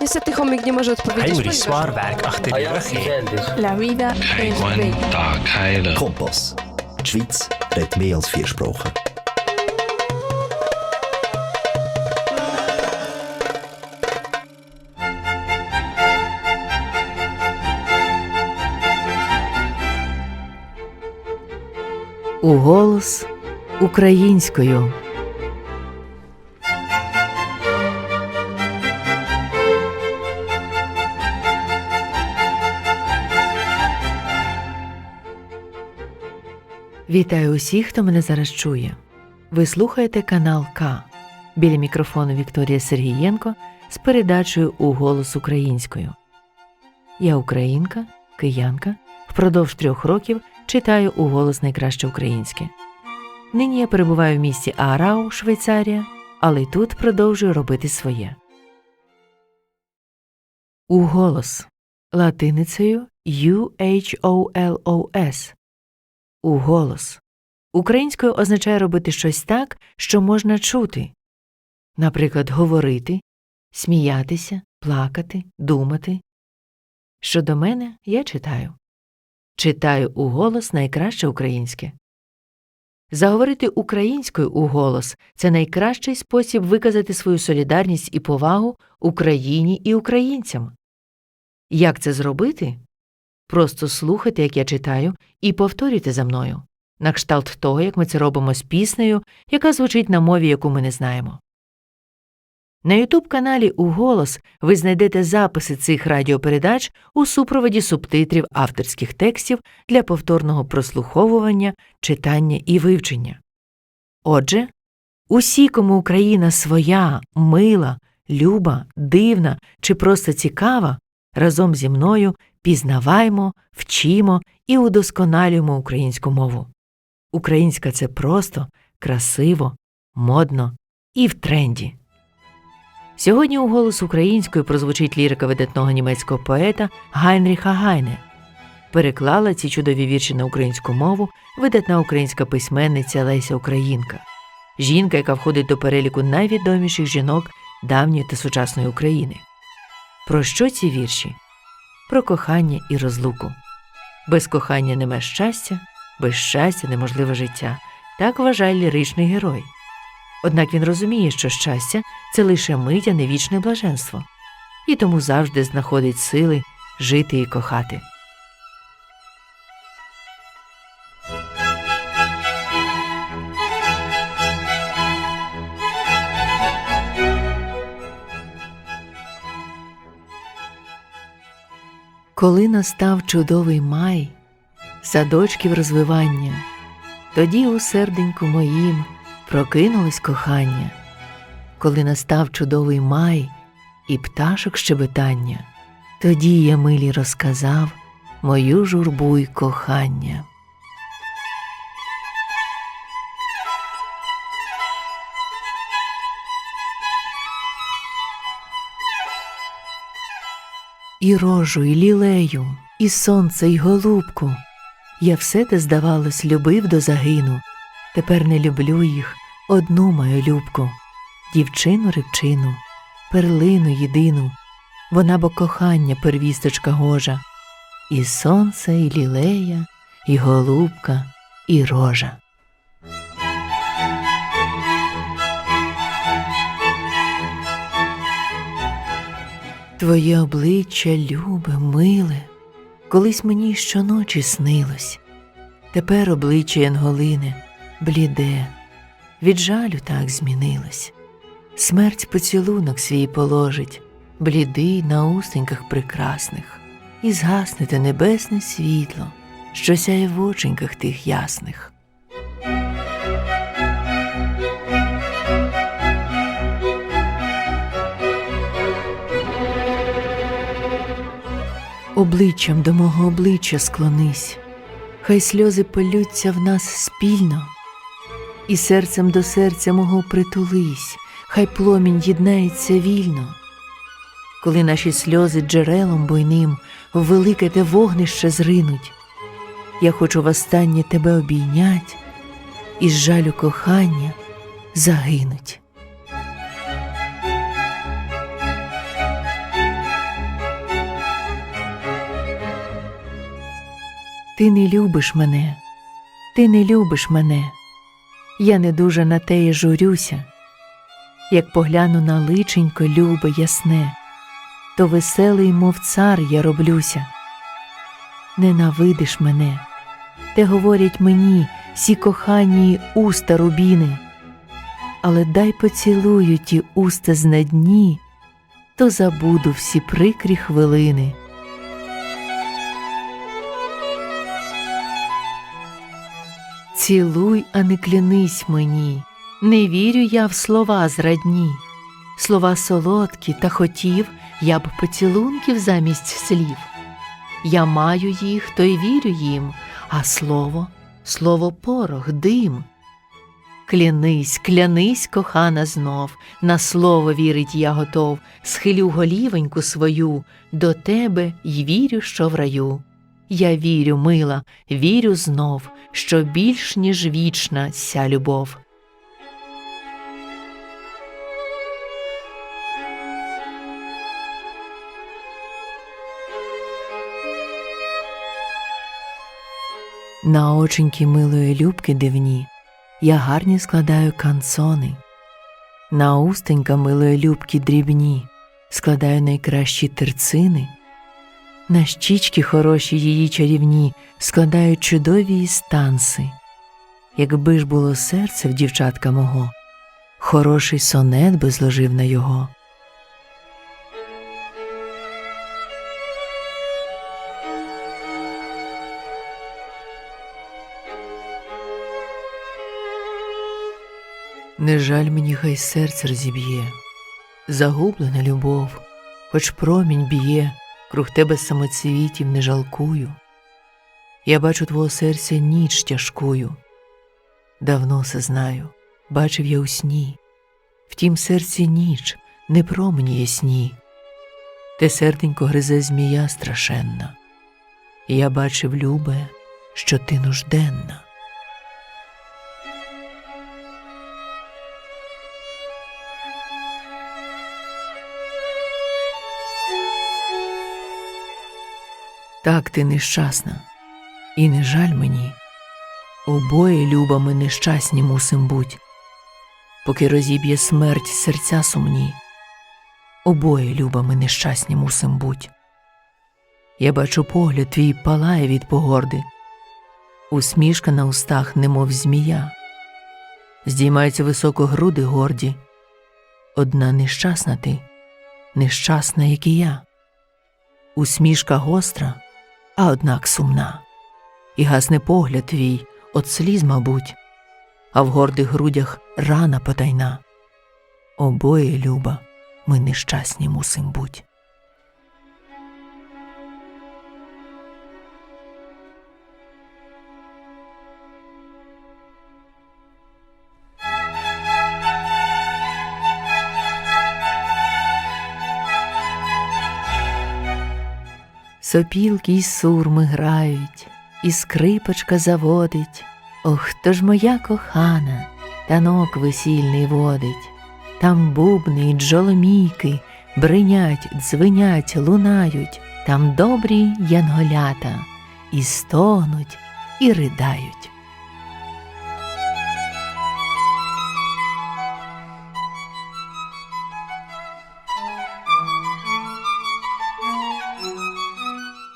Niestety chomik nie może odpowiedzieć. Heinrich ponieważ- Zwaarwerk achter die rug. La vida es bella. Tag heilen. Kompass. Die Schweiz redet mehr als vier Sprachen. Уголос українською. Вітаю усіх, хто мене зараз чує. Ви слухаєте канал К. Біля мікрофону Вікторія Сергієнко з передачею у голос українською. Я українка, киянка. Впродовж трьох років читаю у голос найкраще українське. Нині я перебуваю в місті Аарау, Швейцарія, але й тут продовжую робити своє. Уголос латиницею U-H-O-L-O-S. Уголос. Українською означає робити щось так, що можна чути. Наприклад, говорити, сміятися, плакати, думати. Щодо мене, я читаю. Читаю уголос найкраще українське. Заговорити українською уголос це найкращий спосіб виказати свою солідарність і повагу Україні і українцям. Як це зробити? Просто слухайте, як я читаю, і повторюйте за мною, на кшталт того, як ми це робимо з піснею, яка звучить на мові, яку ми не знаємо. На ютуб каналі Уголос ви знайдете записи цих радіопередач у супроводі субтитрів авторських текстів для повторного прослуховування, читання і вивчення. Отже, усі, кому Україна своя, мила, люба, дивна чи просто цікава, разом зі мною пізнаваймо, вчимо і удосконалюємо українську мову. Українська це просто, красиво, модно і в тренді. Сьогодні у голос українською прозвучить лірика видатного німецького поета Гайнріха Гайне. Переклала ці чудові вірші на українську мову видатна українська письменниця Леся Українка, жінка, яка входить до переліку найвідоміших жінок давньої та сучасної України. Про що ці вірші? Про кохання і розлуку. Без кохання нема щастя, без щастя неможливе життя. Так вважає ліричний герой. Однак він розуміє, що щастя це лише мить, а не вічне блаженство, і тому завжди знаходить сили жити і кохати. Коли настав чудовий май, садочків розвивання, тоді у серденьку моїм прокинулось кохання, коли настав чудовий май і пташок щебетання, тоді я милі розказав мою журбу й кохання. І рожу, і лілею, і сонце, й голубку. Я все те, здавалось, любив до загину. Тепер не люблю їх, одну мою любку, дівчину рибчину, перлину єдину, вона бо кохання первісточка гожа, і сонце, і лілея, і голубка, і рожа. Твоє обличчя любе, миле, колись мені щоночі снилось. Тепер обличчя Янголине бліде, від жалю так змінилось. Смерть поцілунок свій положить, блідий на устеньках прекрасних, і згасне те небесне світло, що сяє в оченьках тих ясних. Обличчям до мого обличчя склонись, хай сльози полються в нас спільно, і серцем до серця мого притулись, хай пломінь єднається вільно. Коли наші сльози джерелом буйним в велике те вогнище зринуть, я хочу востаннє тебе обійнять і з жалю кохання загинуть. Ти не любиш мене, ти не любиш мене. Я не дуже на теє журюся. Як погляну на личенько любе ясне, то веселий, мов цар я роблюся. Ненавидиш мене, те говорять мені всі кохані уста рубіни, але дай поцілую ті уста з дні, то забуду всі прикрі хвилини. Цілуй, а не клянись мені, не вірю я в слова зрадні. Слова солодкі та хотів я б поцілунків замість слів. Я маю їх, то й вірю їм, а слово, слово порох, дим. Клянись, клянись, кохана знов, на слово вірить я готов, схилю голівеньку свою до тебе й вірю, що в раю. Я вірю, мила, вірю знов, що більш ніж вічна ся любов. На оченьки милої любки дивні я гарні складаю канцони, на устенька милої любки дрібні складаю найкращі терцини, на щічки хороші її чарівні складаю чудові станси. Якби ж було серце в дівчатка мого, хороший сонет би зложив на його. Не жаль мені, хай серце розіб'є, загублена любов, хоч промінь б'є, круг тебе самоцвітів не жалкую. Я бачу твого серця ніч тяжкую. Давно се знаю, бачив я у сні, в тім серці ніч не промені ясні. Те серденько гризе змія страшенна. Я бачив, любе, що ти нужденна. Так ти нещасна, і не жаль мені. Обоє люба ми нещасні мусим буть, поки розіб'є смерть серця сумні. Обоє люба ми нещасні мусим буть. Я бачу погляд твій палає від погорди, усмішка на устах, немов змія, здіймаються високо груди горді. Одна нещасна ти, нещасна, як і я. Усмішка гостра, а однак сумна, і гасне погляд твій от сліз, мабуть, а в гордих грудях рана потайна. Обоє, люба, ми нещасні мусим буть. Сопілки й сурми грають, і скрипочка заводить. Ох, то ж моя кохана, танок весільний водить. Там бубни й джоломійки бринять, дзвенять, лунають, там добрі янголята і стогнуть, і ридають.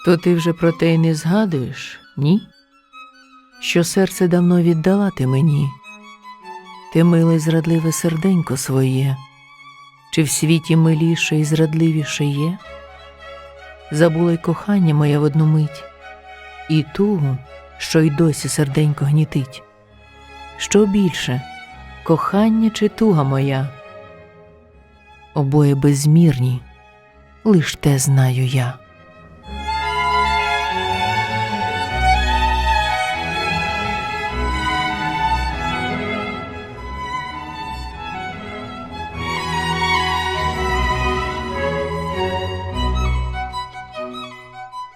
То ти вже про те й не згадуєш, ні? Що серце давно віддала ти мені, ти миле й зрадливе серденько своє, чи в світі миліше і зрадливіше є? Забула й кохання моє в одну мить, і тугу, що й досі серденько гнітить. Що більше, кохання чи туга моя? Обоє безмірні, лиш те знаю я.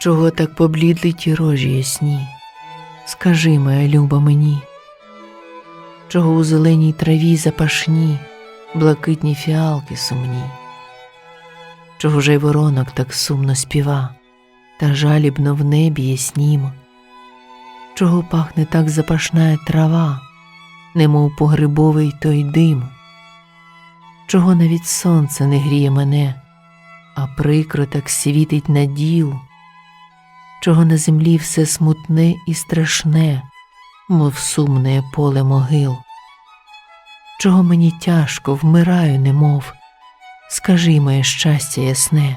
Чого так поблідли ті рожі ясні? Скажи, моя люба мені, чого у зеленій траві запашні, блакитні фіалки сумні, чого ж й воронок так сумно співа, та жалібно в небі яснім, Чого пахне так запашна трава, немов погрибовий той дим? Чого навіть сонце не гріє мене, а прикро так світить на діл? Чого на землі все смутне і страшне, мов сумне поле могил? Чого мені тяжко, вмираю, немов, скажи моє щастя ясне.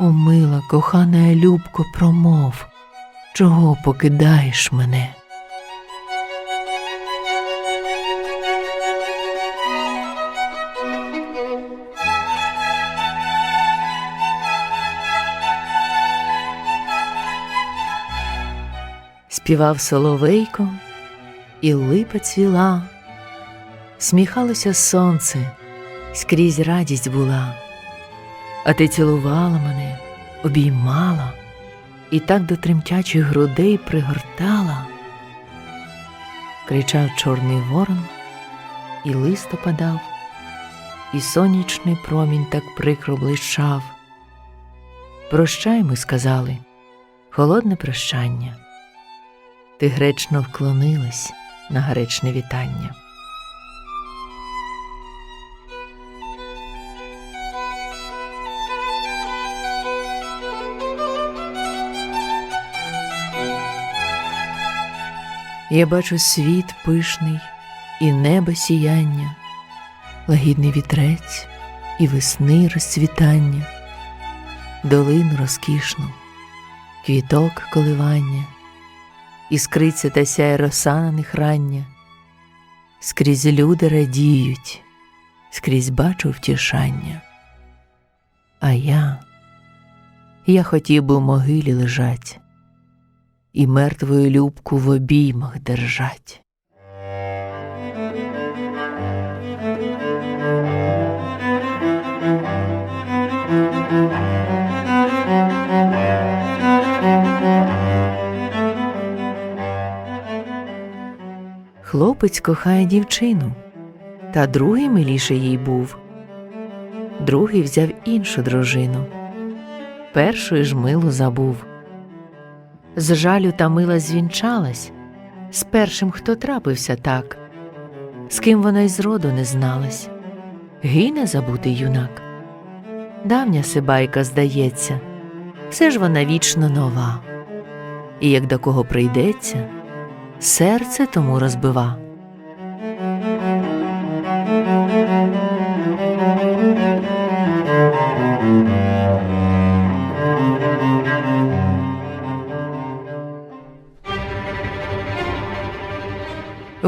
О, мила, кохана любко, промов, чого покидаєш мене? Співав соловейко, і липа цвіла, сміхалося сонце, скрізь радість була, а ти цілувала мене, обіймала і так до тремтячих грудей пригортала. Кричав чорний ворон, і лист опадав, і сонячний промінь так прикро блищав. Прощай, ми сказали, холодне прощання. Ти гречно вклонилась на гречне вітання. Я бачу світ пишний і небо сіяння, лагідний вітрець і весни розцвітання, долину розкішну, квіток коливання, іскриться та сяє роса на них рання, скрізь люди радіють, скрізь бачу втішання. А я, я хотів би в могилі лежать і мертвою любку в обіймах держать. Хлопець кохає дівчину, та другий миліший їй був. Другий взяв іншу дружину, першою ж милу забув. З жалю та мила звінчалась з першим, хто трапився так, з ким вона й зроду не зналась. Гине забутий юнак. Давня сибайка, здається, все ж вона вічно нова, і як до кого прийдеться, серце тому розбива.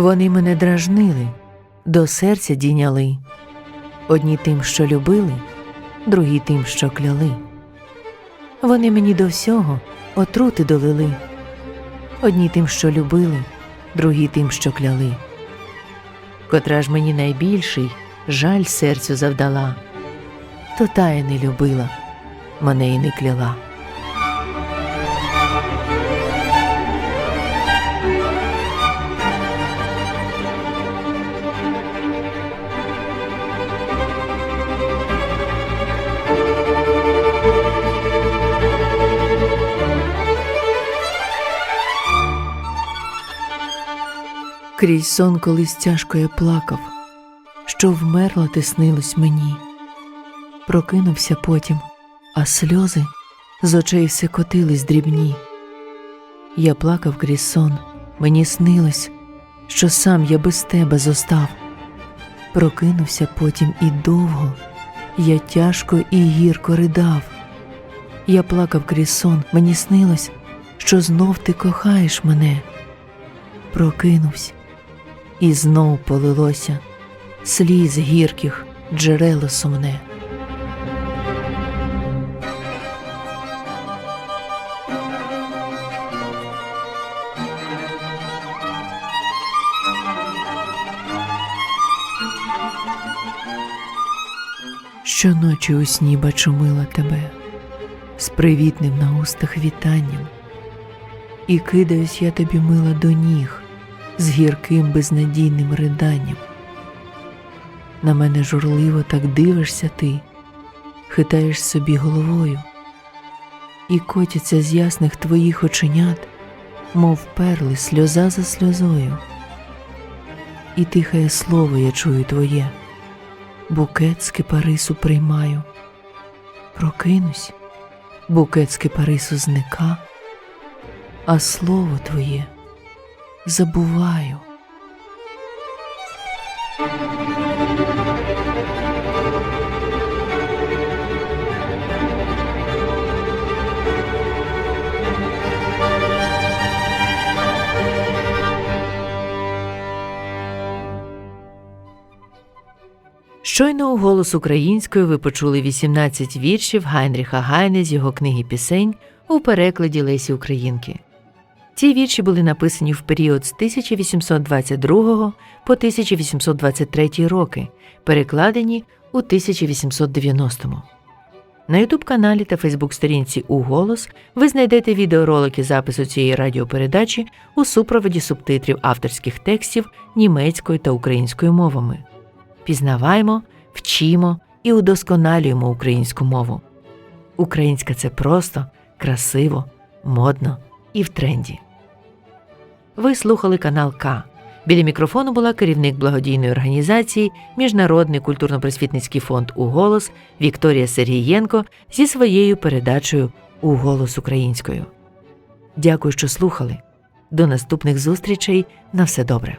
Вони мене дражнили, до серця дійняли, одні тим, що любили, другі тим, що кляли. Вони мені до всього отрути долили, одні тим, що любили, другі тим, що кляли. Котра ж мені найбільший жаль серцю завдала, то та я не любила, мене й не кляла. Крізь сон колись тяжко я плакав, що вмерла ти снилось мені. Прокинувся потім, а сльози з очей все котились дрібні. Я плакав крізь сон, мені снилось, що сам я без тебе зостав. Прокинувся потім і довго, я тяжко і гірко ридав. Я плакав крізь сон, мені снилось, що знов ти кохаєш мене. Прокинувся, і знов полилося сліз гірких джерело сумне. Щоночі у сні бачу мила тебе з привітним на устах вітанням, і кидаюсь я тобі мила до ніг з гірким безнадійним риданням. На мене журливо так дивишся ти, хитаєш собі головою, і котяться з ясних твоїх оченят мов перли сльоза за сльозою. І тихає слово я чую твоє, букет з кипарису приймаю. Прокинусь, букет з кипарису зника, а слово твоє забуваю. Щойно у голос українською ви почули 18 віршів Гайнріха Гайне з його книги пісень у перекладі Лесі Українки. Ці вірші були написані в період з 1822 по 1823 роки, перекладені у 1890-му. На Ютуб-каналі та Фейсбук-сторінці «Уголос» ви знайдете відеоролики запису цієї радіопередачі у супроводі субтитрів авторських текстів німецькою та українською мовами. Пізнаваймо, вчимо і удосконалюємо українську мову. Українська це просто, красиво, модно і в тренді. Ви слухали канал К. Біля мікрофону була керівник благодійної організації Міжнародний культурно-просвітницький фонд «Уголос» Вікторія Сергієнко зі своєю передачею «Уголос українською. Дякую, що слухали. До наступних зустрічей. На все добре.